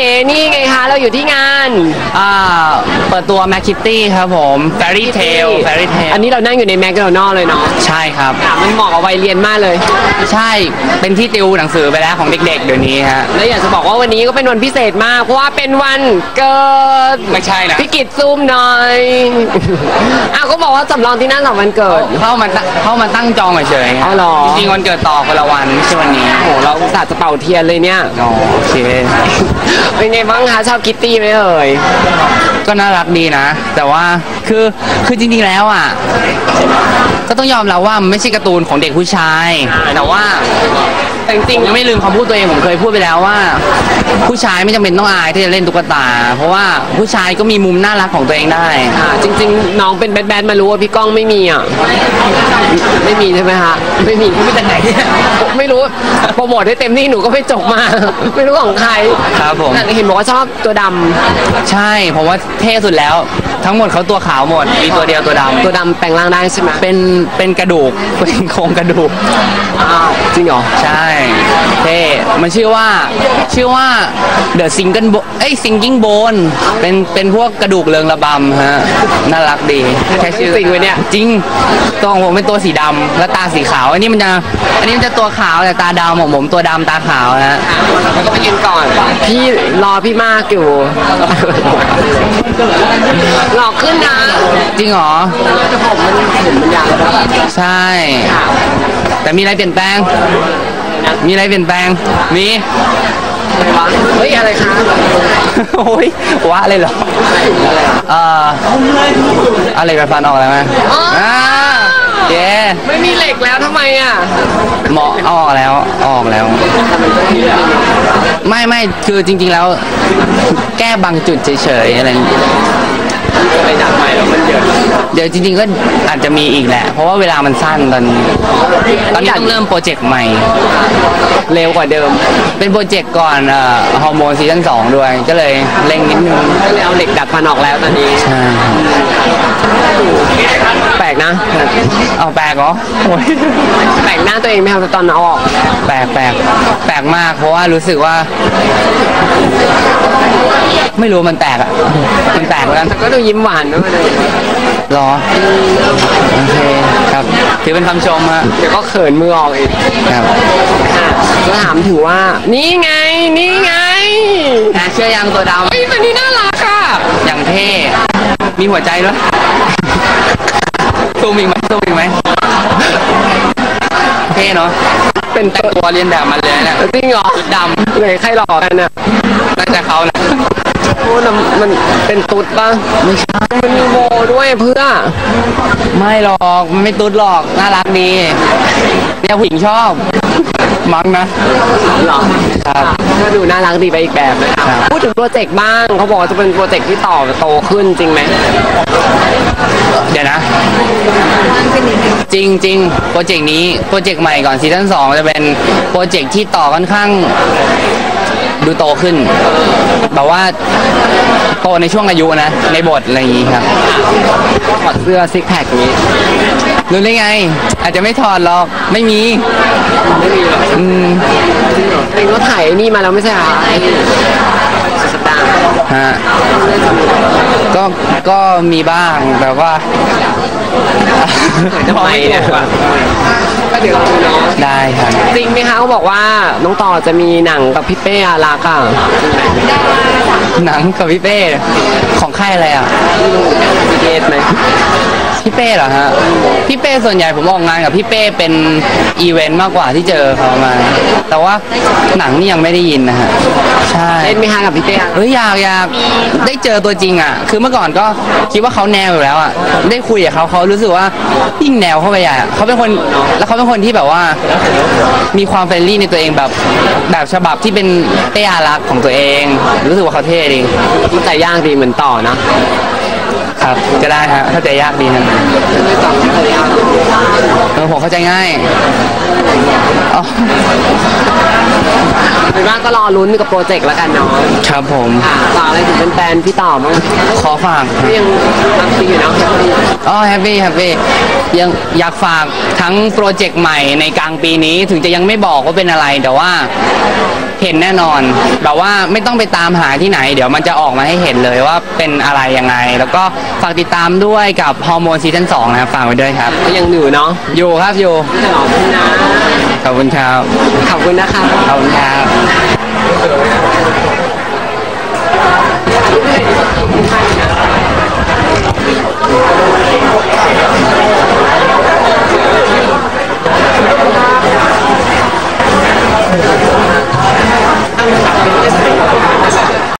อ๋นี่ไงคะ เราอยู่ที่งาน อ่า เปิดตัว Mac Kitty ครับผม Fairy Tale Fairy Tale อันนี้เรานั่งอยู่ในแมคโดนัลเลยเนาะใช่ครับ ค่ะมันเหมาะกับวัยเรียนมากเลย ใช่เป็นที่ติวหนังสือไปแล้วของเด็กๆเดี๋ยวนี้ฮะ แล้วอยากจะบอกว่าวันนี้ก็เป็นวันพิเศษมาก เพราะว่าเป็นวันเกิดไม่ใช่นะพี่กิจซูมหน่อย อ้าวก็บอกว่าสำรองที่นั่นสำหรับวันเกิด เข้ามาตั้งเข้ามาตั้งจองเฉยๆเอาเหรอ จริงๆวันเกิดต่อคนละวันไม่ใช่วันนี้โอ้โหเราอุตส่าห์จะเป่าเทียนเลยเนี่ย อ๋อโอเคเป็นไงบ้างคะชอบคิตตี้ไหมเอ่ยก็น่ารักดีนะ แต่ว่าคือคือจริงๆแล้วอะ ก็ต้องยอมรับว่ามันไม่ใช่การ์ตูนของเด็กผู้ชาย แต่ว่า แต่จริงผมยังไม่ลืมคำพูดตัวเองผมเคยพูดไปแล้วว่า ผู้ชายไม่จำเป็นต้องอายที่จะเล่นตุ๊กตา เพราะว่าผู้ชายก็มีมุมน่ารักของตัวเองได้ๆอ่าจริง ๆ น้องเป็นแบดแบดมารู้ว่าพี่ก้องไม่มีอะไม่มีใช่ไหมคะไม่มีไม่จากไหนเนี่ยไม่รู้โปรโมทให้เต็มที่หนูก็ไม่จบมา ไม่รู้ของใครครับผม แต่เห็นบอกว่าชอบตัวดำใช่ผมว่าเท่สุดแล้ว ทั้งหมดเขาตัวขาวหมดมีตัวเดียวตัวดำตัวดำแปลงร่างได้ใช่ไหมเป็นเป็นกระดูกเป็นโครงกระดูกอ้าวจริงเหรอ ใช่เท่มันชื่อว่าชื่อว่า The Single Bone เอ้ย Singing Bone เป็นเป็นพวกกระดูกเริงระบำฮะน่ารักดีแค่ชื่อจริงไหมเนี่ยจริงตัวของผมเป็นตัวสีดำและตาสีขาว อันนี้มันจะอันนี้มันจะตัวขาวแต่ตาดำของผมตัวดำตาขาวนะฮะแล้วก็ไปยืนก่อน พี่รอพี่มากอยู่หลอกขึ้นนะ จริงเหรอแต่ผมมันผมมันยาวแล้วแบบใช่ แต่มีอะไรเปลี่ยนแปลง มีอะไรเปลี่ยนแปลง มีอะไรวะเฮ้ย อะไรคะโอ้ยว้าเลยเหรอเอ่ออะไรไปฟันออกแล้วไหมอ่าเย้ไม่มีเหล็กแล้วทำไมอะเหมาะออกแล้วออกแล้ว ไม่ไม่คือจริง ๆแล้ว แก้บางจุดเฉยๆอะไรอย่างเงี้ย เยอะเดี๋ยวจริงๆก็อาจจะมีอีกแหละ เพราะว่าเวลามันสั้นตอนนี้ตอนนี้ต้องเริ่มโปรเจกต์ใหม่ เร็วกว่าเดิม เป็นโปรเจกต์ก่อนเอ่อฮอร์โมนซีซั่นสองด้วย ก็เลยเร่งนิดนึงก็เลยเอาเหล็กดัดฟันออกแล้วตอนนี้ ใช่แปลกนะ เอาแปลกเหรอโอ้ยแปลกหน้าตัวเองไหมครับตอนเอาออก แปลกแปลกแปลกมากเพราะว่ารู้สึกว่า ไม่รู้มันแปลกอะมันแปลกเหมือนกันก็ดูยิ้มหวานด้วย เลยรอ โอเคครับ ถือเป็นคำชมฮะเดี๋ยวก็เขินมือออกอีกครับ ค่ะจะถามถึงว่า นี่ไง นี่ไงอะเชื่อยังตัวดเฮ้ยตัวนี้น่ารักอะำอย่างเท่ มีหัวใจด้วยซูมอีกไหมซูมอีกไหมเท่เนาะ เป็นแต่ตัวงตัวเรียนแบบมันเลยเนี่ยจริงเหรอ ชุดดเลยใครหลอกกันอะำน่าจะเขานะ โอ้น้ำมันเป็นตุ๊ดป่ะไม่ใช่มันมีโมด้วยเพื่อ ไม่หรอกมันไม่ตุ๊ดหรอก น่ารักดีเนี่ยผู้หญิงชอบ มั้งนะ หรอครับก็ดูน่ารักดีไปอีกแบบนะครับครับ พูดถึงโปรเจกต์บ้างเขาบอกว่าจะเป็นโปรเจกต์ที่ต่อโตขึ้นจริงไหมเดี๋ยวนะ จริงจริงโปรเจกต์นี้โปรเจกต์ใหม่ก่อนซีซั่นสองจะเป็นโปรเจกต์ที่ต่อค่อนข้าง ดูโตขึ้นแบบว่าโตในช่วงอายุนะ ในบทอะไรอย่างงี้ครับถอดเสื้อซิกแพคนี้รู้ได้ไง อาจจะไม่ถอดหรอกไม่มีไม่มีเลยอืมเองก็ถ่ายไอ้นี่มาแล้วไม่ใช่เหรอไอ้สตาร์ฮะก็ก็มีบ้างแบบว่า ทำไมเนี่ย ก็เดี๋ยวเราดูเนาะได้ครับจริงไหมคะเขาบอกว่าน้องต่อจะมีหนังกับพี่เป้อารักษ์อะหนังกับพี่เป้ของค่ายอะไรอะพี่เกตไหมพี่เป้เหรอฮะพี่เป้ส่วนใหญ่ผมออกงานกับพี่เป้เป็นอีเวนต์มากกว่าที่เจอเขามา แต่ว่าหนังนี่ยังไม่ได้ยินนะฮะใช่เล่นไหมคะกับพี่เป้อารักษ์เฮ้ยอยากอยากได้เจอตัวจริงอะ คือเมื่อก่อนก็คิดว่าเขาแนวอยู่แล้วอะได้คุยกับเขาเขารู้สึกว่ายิ่งแนวเข้าไปใหญ่อะเขาเป็นคนแล้วเขาเป็นคนที่แบบว่ามีความเฟรนลี่ในตัวเองแบบแบบฉบับที่เป็นเป้อารักษ์ของตัวเอง รู้สึกว่าเขาเท่ดีมันใจยากดีเหมือนต่อนะครับก็ได้ฮะเข้าใจยากดีนะไม่ต่อไม่ใจยากเออผมเข้าใจง่ายอ๋อเป็นว่าก็รอลุ้นกับโปรเจกต์แล้วกันเนาะครับผม ค่ะฝากอะไรถึงแฟนๆพี่ต่อบ้างขอฝาก ก็ยังรักจริงอยู่เนาะ อ๋อแฮปปี้แฮปปี้ยังอยากฝากทั้งโปรเจกต์ใหม่ในกลางปีนี้ถึงจะยังไม่บอกว่าเป็นอะไรแต่ว่าเห็นแน่นอนแบบว่าไม่ต้องไปตามหาที่ไหน เดี๋ยวมันจะออกมาให้เห็นเลยว่าเป็นอะไรยังไง แล้วก็ฝากติดตามด้วยกับฮอร์โมนซีซั่น2นะครับฝากไว้ด้วยครับก็ยังอยู่เนาะอยู่ครับอยู่ขอบคุณนะขอบคุณครับขอบคุณนะคะขอบคุณครับ